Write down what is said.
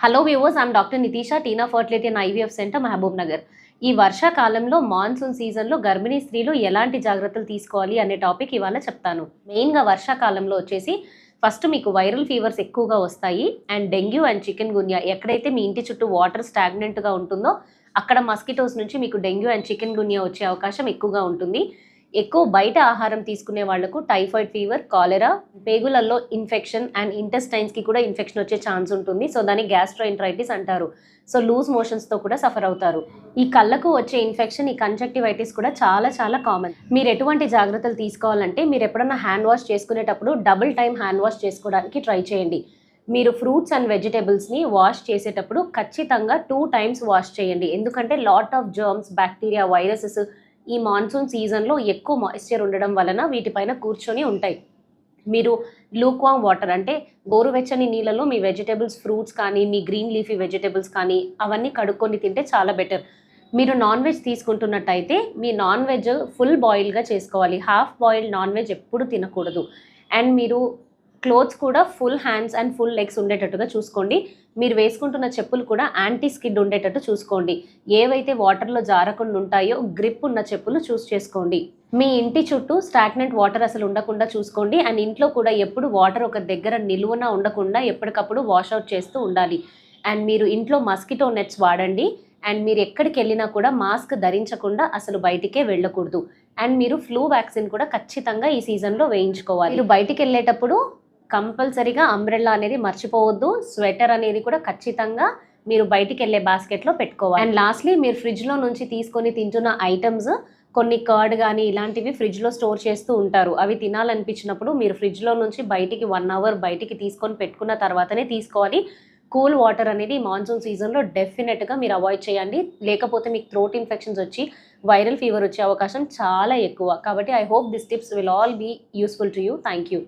Hello viewers I'm doctor Nitisha Tina fertility and IVF centre Mahabubnagar ఈ వర్షాకాలంలో monsoon సీజన్లో గర్భిణీ స్త్రీలు ఎలాంటి జాగ్రత్తలు తీసుకోవాలి అనే టాపిక్ ఇవాళ చెప్తాను. మెయిన్గా వర్షాకాలంలో వచ్చేసి ఫస్ట్ మీకు వైరల్ ఫీవర్స్ ఎక్కువగా వస్తాయి and dengue and chikungunya ఎక్కడైతే మీ ఇంటి చుట్టూ వాటర్ స్టాగ్నెంట్గా ఉంటుందో అక్కడ మస్కిటోస్ నుంచి మీకు డెంగ్యూ అండ్ చికెన్ గున్యా వచ్చే అవకాశం ఎక్కువగా ఉంటుంది. ఎక్కువ బయట ఆహారం తీసుకునే వాళ్ళకు టైఫాయిడ్ ఫీవర్ కాలెరా పేగులలో ఇన్ఫెక్షన్ అండ్ ఇంటెస్టైన్స్కి కూడా ఇన్ఫెక్షన్ వచ్చే ఛాన్స్ ఉంటుంది. సో దాన్ని గ్యాస్ట్రోఇంట్రైటిస్ అంటారు. సో లూజ్ మోషన్స్తో కూడా సఫర్ అవుతారు. ఈ కళ్ళకు వచ్చే ఇన్ఫెక్షన్ ఈ కంజక్టివైటిస్ కూడా చాలా చాలా కామన్. మీరు ఎటువంటి జాగ్రత్తలు తీసుకోవాలంటే మీరు ఎప్పుడన్నా హ్యాండ్ వాష్ చేసుకునేటప్పుడు డబుల్ టైం హ్యాండ్ వాష్ చేసుకోవడానికి ట్రై చేయండి. మీరు ఫ్రూట్స్ అండ్ వెజిటేబుల్స్ని వాష్ చేసేటప్పుడు ఖచ్చితంగా టూ టైమ్స్ వాష్ చేయండి. ఎందుకంటే lot of germs bacteria viruses ఈ మాన్సూన్ సీజన్లో ఎక్కువ మాయిశ్చర్ ఉండడం వలన వీటిపైన కూర్చొని ఉంటాయి. మీరు లూక్వామ్ వాటర్ అంటే గోరువెచ్చని నీళ్ళలో మీ వెజిటేబుల్స్ ఫ్రూట్స్ కానీ మీ గ్రీన్ లీఫీ వెజిటేబుల్స్ కానీ అవన్నీ కడుక్కొని తింటే చాలా బెటర్. మీరు నాన్ వెజ్ తీసుకుంటున్నట్టయితే మీ నాన్ వెజ్ ఫుల్ బాయిల్గా చేసుకోవాలి. హాఫ్ బాయిల్డ్ నాన్ వెజ్ ఎప్పుడు తినకూడదు. అండ్ మీరు క్లోత్స్ కూడా full hands and full legs ఉండేటట్టుగా చూసుకోండి. మీరు వేసుకుంటున్న చెప్పులు కూడా యాంటీ స్కిడ్ ఉండేటట్టు చూసుకోండి. ఏవైతే వాటర్లో జారకుండా ఉంటాయో గ్రిప్ ఉన్న చెప్పులు చూస్ చేసుకోండి. మీ ఇంటి చుట్టూ స్టాగ్నెంట్ వాటర్ అసలు ఉండకుండా చూసుకోండి. అండ్ ఇంట్లో కూడా ఎప్పుడు వాటర్ ఒక దగ్గర నిలువన ఉండకుండా ఎప్పటికప్పుడు వాషౌట్ చేస్తూ ఉండాలి. అండ్ మీరు ఇంట్లో మస్కిటో నెట్స్ వాడండి. అండ్ మీరు ఎక్కడికి వెళ్ళినా కూడా మాస్క్ ధరించకుండా అసలు బయటికే వెళ్ళకూడదు. అండ్ మీరు ఫ్లూ వ్యాక్సిన్ కూడా ఖచ్చితంగా ఈ సీజన్లో వేయించుకోవాలి. మీరు బయటికి వెళ్ళేటప్పుడు కంపల్సరీగా అంబ్రెల్లా అనేది మర్చిపోవద్దు. స్వెటర్ అనేది కూడా ఖచ్చితంగా మీరు బయటికి వెళ్ళే బాస్కెట్లో పెట్టుకోవాలి. అండ్ లాస్ట్లీ మీరు ఫ్రిడ్జ్లో నుంచి తీసుకొని తింటున్న ఐటమ్స్ కొన్ని కర్డ్ కానీ ఇలాంటివి ఫ్రిడ్జ్లో స్టోర్ చేస్తూ ఉంటారు. అవి తినాలనిపించినప్పుడు మీరు ఫ్రిడ్జ్లో నుంచి బయటికి వన్ అవర్ బయటికి తీసుకొని పెట్టుకున్న తర్వాతనే తీసుకోవాలి. కూల్ వాటర్ అనేది మాన్సూన్ సీజన్లో డెఫినెట్గా మీరు అవాయిడ్ చేయండి. లేకపోతే మీకు థ్రోట్ ఇన్ఫెక్షన్స్ వచ్చి వైరల్ ఫీవర్ వచ్చే అవకాశం చాలా ఎక్కువ. కాబట్టి I hope this tips will all be useful to you thank you